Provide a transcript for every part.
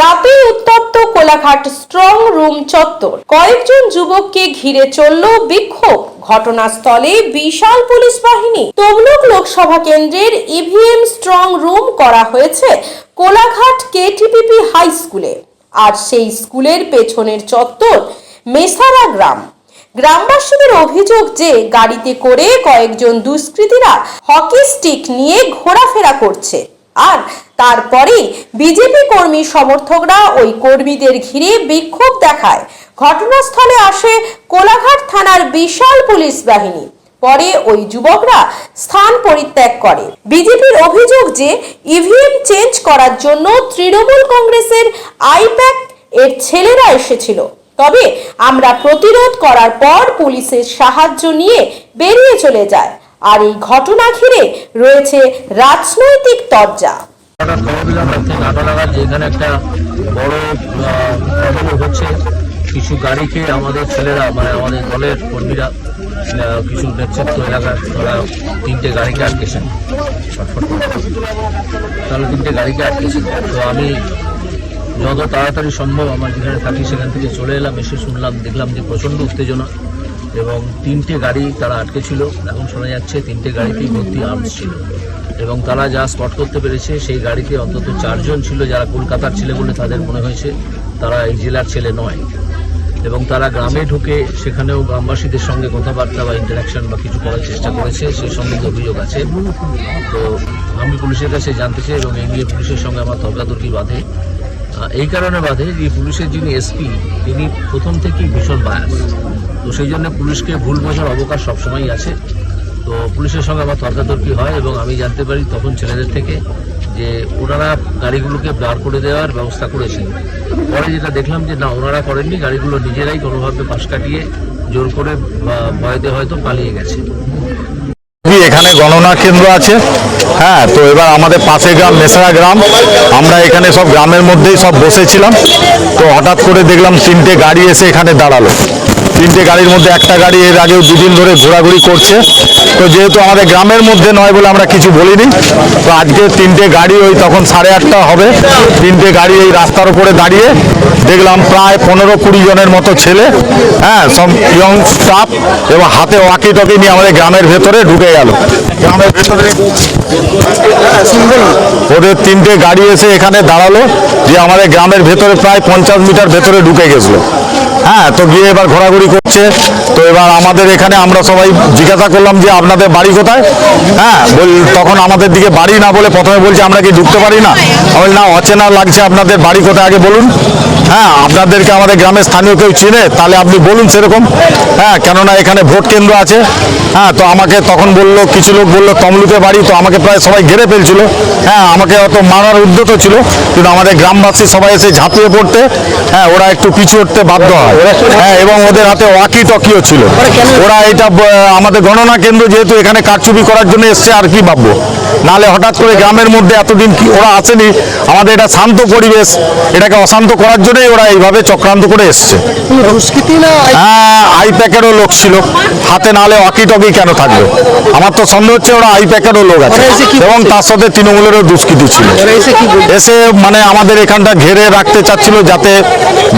রাতে উত্তপ্ত Kolaghat strong room চত্বর। কয়েকজন যুবককে ঘিরে চলল বিক্ষোভ। ঘটনাস্থলে বিশাল পুলিশ বাহিনী। তমলুক লোকসভা কেন্দ্রের ইভিএম স্ট্রং রুম করা হয়েছে কোলাঘাট কেটিপিপি হাই স্কুলে আর সেই স্কুলের পেছনের চত্বর মেসারা গ্রাম। গ্রামবাসীদের অভিযোগ যে গাড়িতে করে কয়েকজন দুষ্কৃতীরা হকি স্টিক নিয়ে ঘোরাফেরা করছে। আর তারপরেই বিজেপি কর্মী সমর্থকরা ওই কর্মীদের ঘিরে বিক্ষোভ দেখায়। ঘটনাস্থলে আসে কোলাঘাট থানার বিশাল পুলিশ বাহিনী। পরে ওই যুবকরা স্থান পরিত্যাগ করে। বিজেপির অভিযোগ যে ইভিএম চেঞ্জ করার জন্য তৃণমূল কংগ্রেসের আইপ্যাক এর ছেলেরা এসেছিল। তবে আমরা প্রতিরোধ করার পর পুলিশের সাহায্য নিয়ে বেরিয়ে চলে যায়। আর এই ঘটনা ঘিরে রয়েছে রাজনৈতিক তরজা। হঠাৎ খবর দিলাম রাত্রে নটা নাগাদ যে এখানে একটা বড় হচ্ছে কিছু গাড়ি খেয়ে আমাদের ছেলেরা মানে আমাদের দলের কর্মীরা কিছু নেতৃত্ব এলাকার ওরা তিনটে গাড়িকে আটকেছেন। তাহলে তিনটে গাড়িকে আটকেছেন। তো আমি যত তাড়াতাড়ি সম্ভব আমার যেখানে থাকি সেখান থেকে চলে এলাম, এসে শুনলাম, দেখলাম যে প্রচণ্ড উত্তেজনা। এবং তিনটে গাড়ি তারা আটকে ছিল। এখন শোনা যাচ্ছে তিনটে গাড়িতেই ভর্তি আর্মস ছিল। এবং তারা যা স্পট করতে পেরেছে, সেই গাড়িতে অন্তত চারজন ছিল যারা কলকাতার ছেলে বলে তাদের মনে হয়েছে। তারা এই জেলার ছেলে নয়। এবং তারা গ্রামে ঢুকে সেখানেও গ্রামবাসীদের সঙ্গে কথাবার্তা বা ইন্টারাকশন বা কিছু করার চেষ্টা করেছে সেই সম্বন্ধে অভিযোগ আছে। তো আমি পুলিশের কাছে জানতে চাই এবং এই নিয়ে পুলিশের সঙ্গে আমার তর্কাতর্কি বাঁধে। এই কারণে বাধে যে পুলিশের যিনি এসপি, তিনি প্রথম থেকেই ভীষণ বায়াস তো সেই জন্য পুলিশকে ভুল বোঝার অবকাশ সবসময়ই আছে। তো পুলিশের সঙ্গে আমার তর্কাতর্কি হয় এবং আমি জানতে পারি তখন ছেলেদের থেকে যে ওনারা গাড়িগুলোকে বার করে দেওয়ার ব্যবস্থা করেছেন। পরে যেটা দেখলাম যে না, ওনারা করেননি, গাড়িগুলো নিজেরাই কোনোভাবে পাশ কাটিয়ে জোর করে ভয়তে হয়তো পালিয়ে গেছে। এখানে গণনা কেন্দ্র আছে। হ্যাঁ তো এবার আমাদের পাশে গ্রাম মেসারা গ্রাম। আমরা এখানে সব গ্রামের মধ্যেই সব বসেছিলাম। তো হঠাৎ করে দেখলাম তিনটে গাড়ি এসে এখানে দাঁড়াল। তিনটে গাড়ির মধ্যে একটা গাড়ি এর আগেও দুদিন ধরে ঘোরাঘুরি করছে। তো যেহেতু আমাদের গ্রামের মধ্যে নয় বলে আমরা কিছু বলিনি, তো আজকে তিনটে গাড়ি ওই তখন সাড়ে আটটা হবে। তিনটে গাড়ি এই রাস্তার উপরে দাঁড়িয়ে দেখলাম প্রায় পনেরো কুড়ি জনের মতো ছেলে হ্যাঁ সব ইয়ং স্টাফ এবং হাতে ওয়াকি টকি নিয়ে আমাদের গ্রামের ভেতরে ঢুকে গেল। গ্রামের ভেতরে ওদের তিনটে গাড়ি এসে এখানে দাঁড়াল, যে আমাদের গ্রামের ভেতরে প্রায় পঞ্চাশ মিটার ভেতরে ঢুকে গেছিল। হ্যাঁ তো গিয়ে এবার ঘোরাঘুরি করছে। তো এবার আমাদের এখানে আমরা সবাই জিজ্ঞাসা করলাম যে আপনাদের বাড়ি কোথায়? হ্যাঁ বল তখন আমাদের দিকে বাড়ি না বলে প্রথমে বলছে আমরা কি ঢুকতে পারি না? বলি, না অচেনা লাগছে আপনাদের বাড়ি কোথায় আগে বলুন। হ্যাঁ আপনাদেরকে আমাদের গ্রামের স্থানীয় কেউ চিনে তাহলে আপনি বলুন সেরকম। হ্যাঁ কেননা এখানে ভোট কেন্দ্র আছে। হ্যাঁ তো আমাকে তখন বলল কিছু লোক বলল তমলুকে বাড়ি। তো আমাকে প্রায় সবাই ঘেরে ফেলছিল। হ্যাঁ আমাকে অত মারার উদ্যত ছিল কিন্তু আমাদের গ্রামবাসী সবাই এসে ঝাঁপিয়ে পড়তে। হ্যাঁ ওরা একটু পিছু উঠতে বাধ্য হয়। হ্যাঁ। এবং ওদের হাতে ওয়াকি টকিও ছিল। ওরা এটা আমাদের গণনা কেন্দ্র যেহেতু এখানে কারচুপি করার জন্য এসছে আর কি ভাববো? নাহলে হঠাৎ করে গ্রামের মধ্যে এতদিন কি ওরা আসেনি আমাদের এটা শান্ত পরিবেশ এটাকে অশান্ত করার জন্যই ওরা এইভাবে চক্রান্ত করে এসছে। হ্যাঁ আই প্যাকেরও লোক ছিল। হাতে নালে ওয়াকি টকি কেন থাকবে? আমার তো সন্দেহ হচ্ছে ওরা আই প্যাকেরও লোক আছে। এবং তার সাথে তৃণমূলেরও দুষ্কৃতি ছিল। এসে মানে আমাদের এখানটা ঘেরে রাখতে চাচ্ছিল যাতে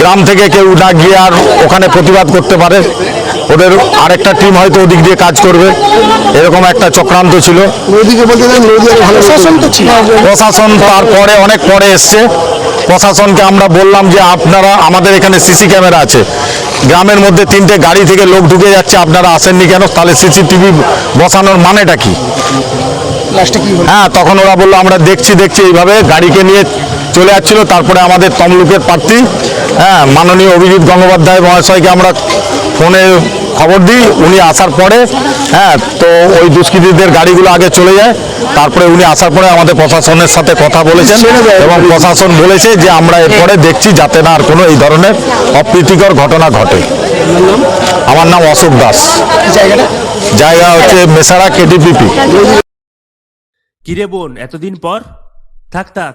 গ্রাম থেকে কেউ না গিয়ে আর ওখানে প্রতিবাদ করতে পারে। ওদের আরেকটা টিম হয়তো ওদিক দিয়ে কাজ করবে। এরকম একটা চক্রান্ত ছিল। প্রশাসন তারপরে অনেক পরে এসছে। প্রশাসনকে আমরা বললাম যে আপনারা আমাদের এখানে সিসি ক্যামেরা আছে। গ্রামের মধ্যে তিনটে গাড়ি থেকে লোক ঢুকে যাচ্ছে আপনারা আসেননি কেন? তাহলে সিসিটিভি বসানোর মানেটা কি? হ্যাঁ তখন ওরা বলল আমরা দেখছি দেখছি এইভাবে গাড়িকে নিয়ে চলে যাচ্ছিল তারপরে আমাদের তমলুকের প্রার্থী হ্যাঁ মাননীয় অভিজিৎ গঙ্গোপাধ্যায় মহাশয়কে আমরা ফোনে খবর দিই উনি আসার পরে হ্যাঁ তো ওই দুষ্কৃতীদের গাড়িগুলো আগে চলে যায় তারপরে উনি আসার পরে আমাদের প্রশাসনের সাথে কথা বলেছেন এবং প্রশাসন বলেছে যে আমরা এরপরে দেখছি যাতে না আর কোনো এই ধরনের অপ্রীতিকর ঘটনা ঘটে। আমার নাম অশোক দাস। জায়গা হচ্ছে মেসারা কেটিপিপি কিরে বোন এতদিন পর? থাক থাক।